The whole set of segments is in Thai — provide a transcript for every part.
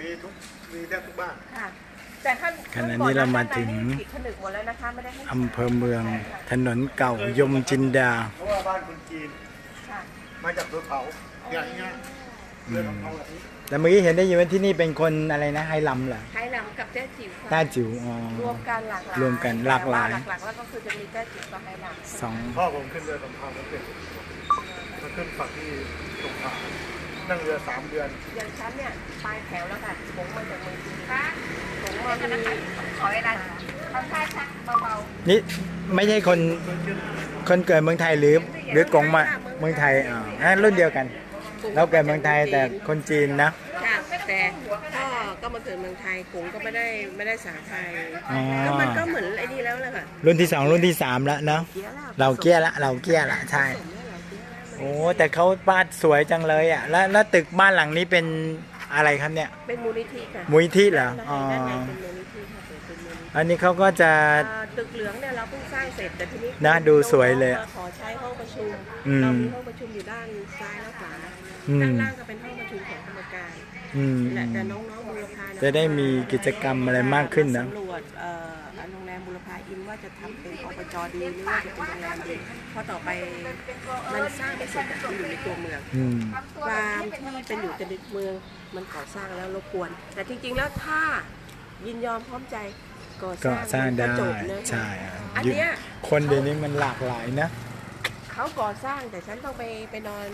มีทุกมีแทบทุกบ้าน ค่ะแต่ท่านขณะนี้เรามาถึง ปิดผนึกหมดแล้วนะคะไม่ได้ให้อำเภอเมือง ถนนเก่ายมจินดา เพราะว่าบ้านคนจีนค่ะมาจากตัวเขาอย่างเงี้ยเรื่องของเขาแบบนี้แล้วเมื่อกี้เห็นได้ยินว่าที่นี่เป็นคนอะไรนะไฮลัมเหรอไทยลำกับแต้จิ๋วค่ะต้าจิ๋วอ๋อ รวมกันหลากหลายรวมกันหลากหลาย แต่ว่หลักๆแล้วก็คือจะมีแต้จิ๋วกับไทยลำสองพ่อผมขึ้นเรือสำเภาแล้วเสร็จมาขึ้นฝั่งที่สงขลา นั่งเรือสามเดือน อย่างฉันเนี่ยปลายแถวแล้วค่ะผมมาจากเมืองจีนค่ะผมมามีขอเวลาทำท่าชักเบานี่ไม่ใช่คนคนเกิดเมืองไทยหรือหรือกงมาเมืองไทยอ่าอ่ารุ่นเดียวกันๆเราเกิดเมืองไทยแต่คนจีนนะค่ะแต่พ่อก็มาเกิดเมืองไทยกงก็ไม่ได้ไม่ได้สาไทยอ๋อก็มันก็เหมือนไอ้นี่แล้วแหละค่ะรุ่นที่สองรุ่นที่สามแล้วเนาะเกี้ยแล้วเราเกี้ยละเราเกี้ยละใช่ โอ้แต่เขาบ้านสวยจังเลยอะแล้วแล้วตึกบ้านหลังนี้เป็นอะไรครับเนี่ยเป็นมูลนิธิค่ะมูลนิธิเหรออ๋อด้านในเป็นมูลนิธิค่ะเป็นมูลนิธิอันนี้เขาก็จะอ่าตึกเหลืองเนี่ยเราเพิ่งสร้างเสร็จแต่ทีนี้นะดูสวยเลยน้องๆมาขอใช้ห้องประชุมอืมเรามีห้องประชุมอยู่ด้านซ้ายและขวาอืม ด้านล่างก็เป็นห้องประชุมของกรรมการอืม และแต่น้องๆบุรพานะคะจะได้มีกิจกรรมอะไรมากขึ้นนะสำรวจเอ่อโรงแร มบุรพาอินว่าจะทำเป็นอบจดีหรือว่าจะเป็นโรงแรมดีเพราะต่อไปมันสร้างไม่เสร็จอะมันอยู่ในตัวเมือง อืม ความที่เป็นอยู่ในเมืองมันก่อสร้างแล้วรบกวน แต่จริงๆแล้วถ้ายินยอมพร้อมใจก่อสก็ร้างสร้างได้มันก็จบนะคะใช่อะอันเนี้ยคนเดี๋ยวนี้มันหลากหลายนะ เขาก่อสร้างแต่ฉันต้องไปไปนอน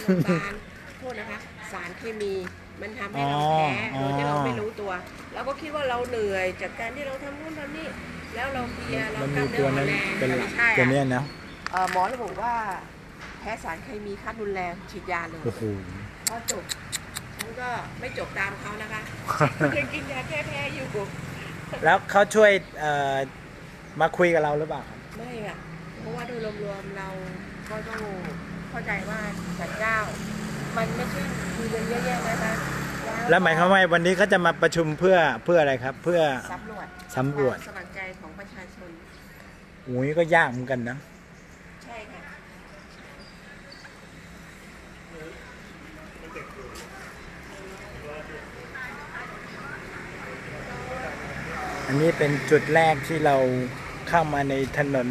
โรงพยาบาลโทษนะคะ สารเคมีมันทำให้เราแพ้อ๋อโดยที่เราไม่รู้ตัว เราก็คิดว่าเราเหนื่อยจากการที่เราทำนู่นทำนี่ แล้วเราเพลียเรามันกล้ามีมเนื้ตัวออ่อนั้นนแรงเป็นหลักไม่ใช่ตัวอะเนี้ยนะเอ่อหมอระบุว่าแพ้สารเคมีขั้นรุนแรงฉีดยาเลยโอ้โหพอจบฉันก็ไม่จบตามเขานะคะยังกินยาแก้แพ้อยู่แล้วเขาช่วยเอ่อมาคุยกับเราหรือเปล่าครับไม่อะเพราะว่าโดยรวมๆเราก็ต้องเข้าใจว่าสันเจ้ามันไม่ใช่มีเงินเยอะแยะนะคะ แล้วหมายความว่าวันนี้เขาจะมาประชุมเพื่อเพื่ออะไรครับ เพื่อสำรวจสำรวจความสมัครใจของประชาชนโอ้ยก็ยากเหมือนกันนะใช่ค่ะอันนี้เป็นจุดแรกที่เราเข้ามาในถนน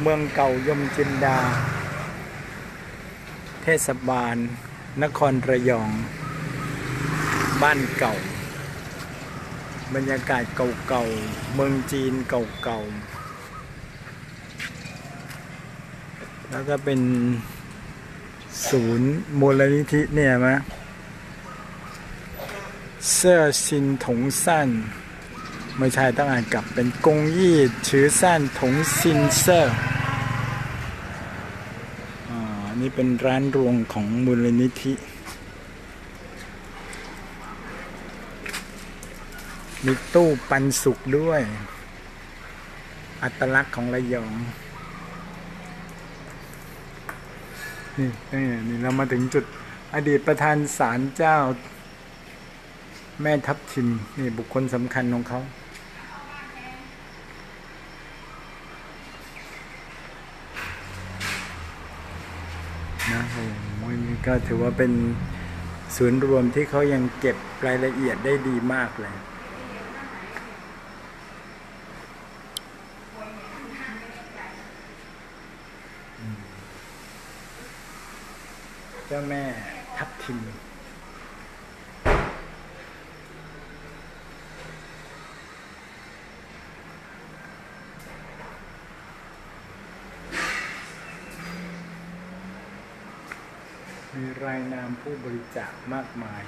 เมืองเก่ายมจินดา เทศบาล นครระยอง บ้านเก่า บรรยากาศเก่าๆ เมืองจีนเก่าๆ แล้วก็เป็นศูนย์มูลนิธิเนี่ยมะเสื้อซินถงสั้นไม่ใช่ต้องอ่านกลับเป็นกงยี่ชือสั้นถงซินเซอร์อ่านี่เป็นร้านรวงของมูลนิธิ มีตู้ปันสุกด้วย อัตลักษณ์ของระยอง นี่นี่นี่เรามาถึงจุดอดีตประธานศาลเจ้า แม่ทับทิมนี่บุคคลสำคัญของเขานะโอ้โหนี่ก็ถือว่าเป็นศูนย์รวมที่เขายังเก็บรายละเอียดได้ดีมากเลย เจ้าแม่ทับทิมมีรายนามผู้บริจาคมากมาย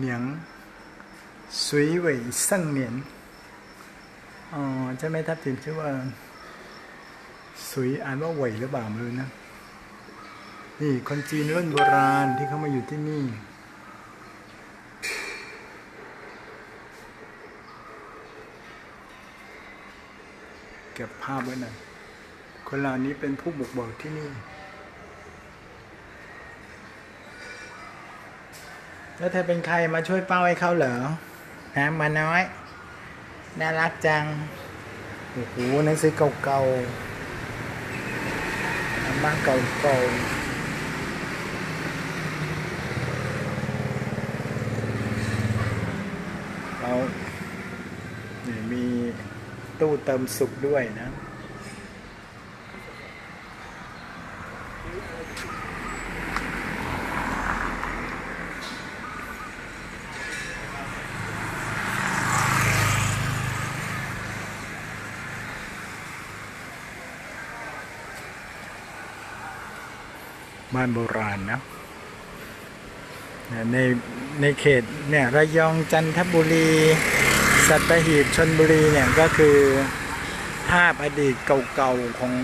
เหนียงสุยเหวยซั่งเหนียนอ๋อใช่ไหมทับทิมชื่อว่าสุยอ่านว่าเหวยหรือเปล่าไม่รู้นะ นี่คนจีนรุ่นโบราณที่เขามาอยู่ที่นี่เก็บภาพไว้หน่อยคนเหล่านี้เป็นผู้บุกเบิกที่นี่ แล้วเธอเป็นใครมาช่วยเป้าให้เขาเหรอนะมาน้อย น่ารักจัง โอ้โหหนังสือเก่าๆอามาเก่าๆเราเนี่ยมีตู้เติมสุกด้วยนะ บ้านโบราณนะในในเขตเนี่ยระยองจันทบุรี สัตหีบชนบุรีเนี่ยก็คือภาพอดีตเก่าๆของ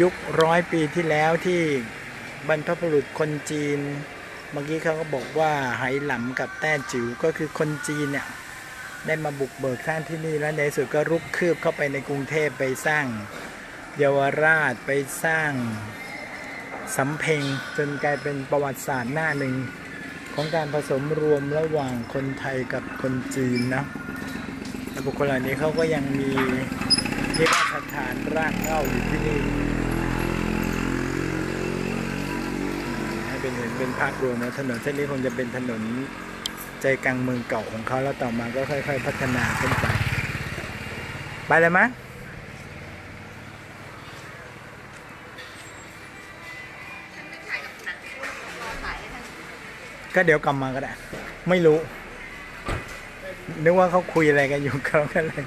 ยุคร้อยปีที่แล้วที่บรรพบุรุษคนจีน เมื่อกี้เขาก็บอกว่าไหหลำกับแต้จิ๋วก็คือคนจีนเนี่ยได้มาบุกเบิกสร้างที่นี่แล้วในสุดก็รุกคืบเข้าไปในกรุงเทพไปสร้างเยาวราชไปสร้าง สำเพ็งจนกลายเป็นประวัติศาสตร์หน้าหนึ่ง ของการผสมรวมระหว่างคนไทยกับคนจีนนะและบุคคลเหล่านี้เขาก็ยังมีนิวัฒฐานรากเหง้าอยู่ที่นี่ให้เป็นเห็นเป็นภาพรวมนะถนนเส้นนี้คงจะเป็นถนนใจกลางเมืองเก่าของเขาแล้วต่อมาก็ค่อย ๆ พัฒนาขึ้นไป ไปเลยมั้ย ก็เดี๋ยวกลับมาก็ได้ ไม่รู้ นึกว่าเขาคุยอะไรกันอยู่เขาก็เลย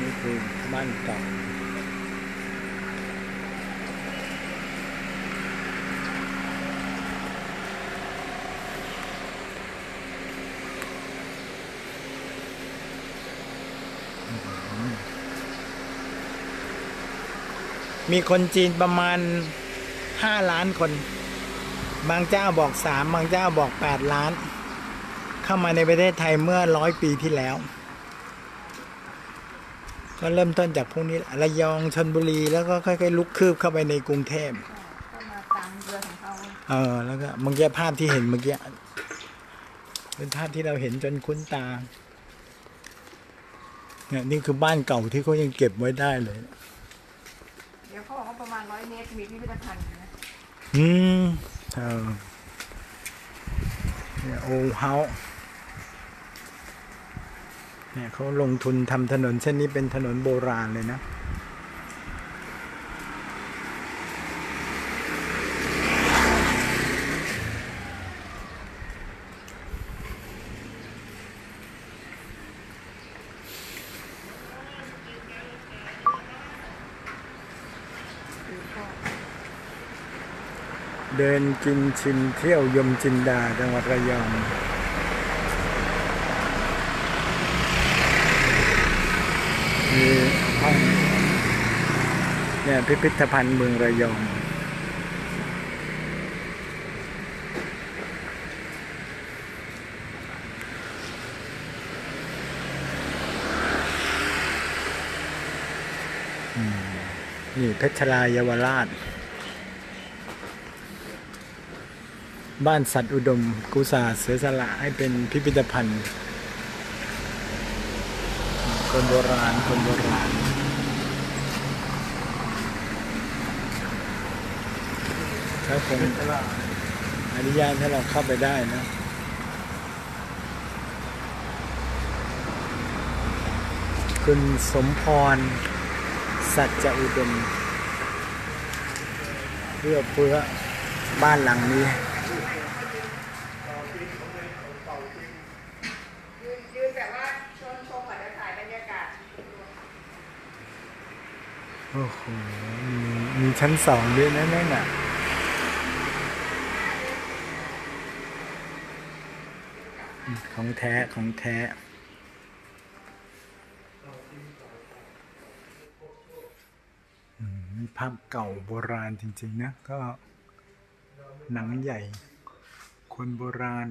นี่คือบ้านเก่ามี คนจีนประมาณห้าล้านคน บางเจ้าบอกสามบางเจ้าบอกแปดล้าน เข้ามาในประเทศไทยเมื่อร้อยปีที่แล้ว ก็เริ่มต้นจากพวกนี้แหละระยองชนบุรีแล้วก็ค่อยๆลุกคืบเข้าไปในกรุงเทพก็มาตามเรือของเขาเออแล้วก็เมื่อกี้ภาพที่เห็นเมื่อกี้เป็นภาพที่เราเห็นจนคุ้นตาเนี่ยนี่คือบ้านเก่าที่เขายังเก็บไว้ได้เลย เดี๋ยวเขาบอาประมาณร้อยเมตรมีพิพิธภัณฑ์นะอืมเออเนี่ยโอเฮาเนี่ยเขาลงทุนทำถนนเส้นนี้เป็นถนนโบราณเลยนะ เดินกินชิมเที่ยวยมจินดาจังหวัดระยองมีห้องเนี่ยพิพิธภัณฑ์เมืองระยองนี่เพชรลาเยาวราช บ้านสัตว์อุดม กุศาเสียสละให้เป็นพิพิธภัณฑ์ คนโบราณ คนโบราณเขาคงอนุญาตให้เราเข้าไปได้นะคุณสมพร สัจจะอุดมเพื่อเพื่อบ้านหลังนี้ ยืนยืนแบบว่าชมชมอะเดี๋ยวถ่ายบรรยากาศโอ้โหมีมีชั้นสองด้วยนะนั่นน่ะ ของแท้ของแท้อืมภาพเก่าโบราณจริง ๆ นะก็ หนังใหญ่ คนโบราณ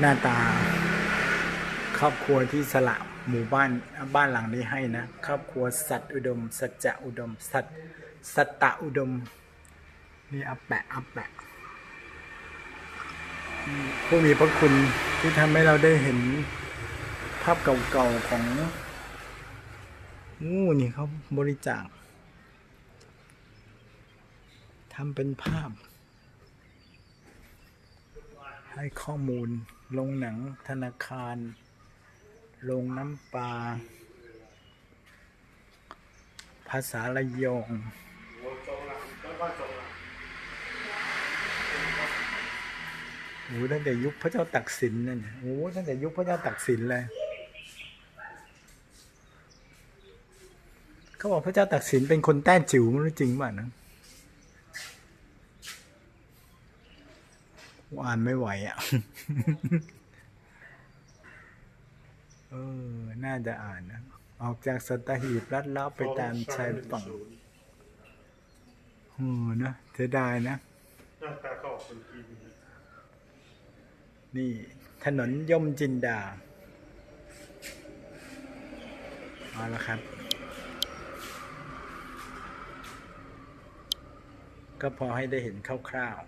หน้าตา ครอบครัวที่สละหมู่บ้านบ้านหลังนี้ให้นะ ครอบครัวสัตว์อุดม สัจจะอุดม สัตสัตตะอุดม นี่อัปแปะอัปแปะผู้มีพระคุณที่ทำให้เราได้เห็นภาพเก่าๆของงูนี่เขาบริจาคทำเป็นภาพ ให้ข้อมูลลงหนังธนาคาร ลงน้ำปลา ภาษาระยองโอ้โหลังโอ้ตั้งแต่ยุคพระเจ้าตักสินนั่นน่โอ้ตั้งแต่ยุคพระเจ้าตักสินเลย เขาบอกพระเจ้าตักสินเป็นคนแต้จิ๋วไม่รู้จริงป่ะนะอ่านไม่ไหวอะ ออ น่าจะอ่านนะ ออกจากสัตหีบลัดเลาะไปตามชายฝั่งโอ้นะเสียดายนะ หน้าตาเขาออกเป็นกีนนี่ ถนนย่อมจินดา เอาละครับ ก็พอให้ได้เห็นคร่าว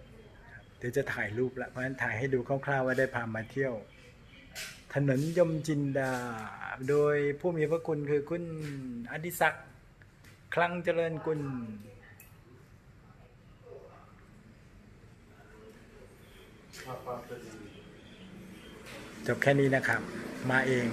ๆเดี๋ยวจะถ่ายรูปละเพราะฉะนั้นถ่ายให้ดูคร่าวๆว่าได้พามาเที่ยว ถนนยมจินดา โดยผู้มีพระคุณคือคุณอดิศักดิ์คลังเจริญกุลจบแค่นี้นะครับ มาเอง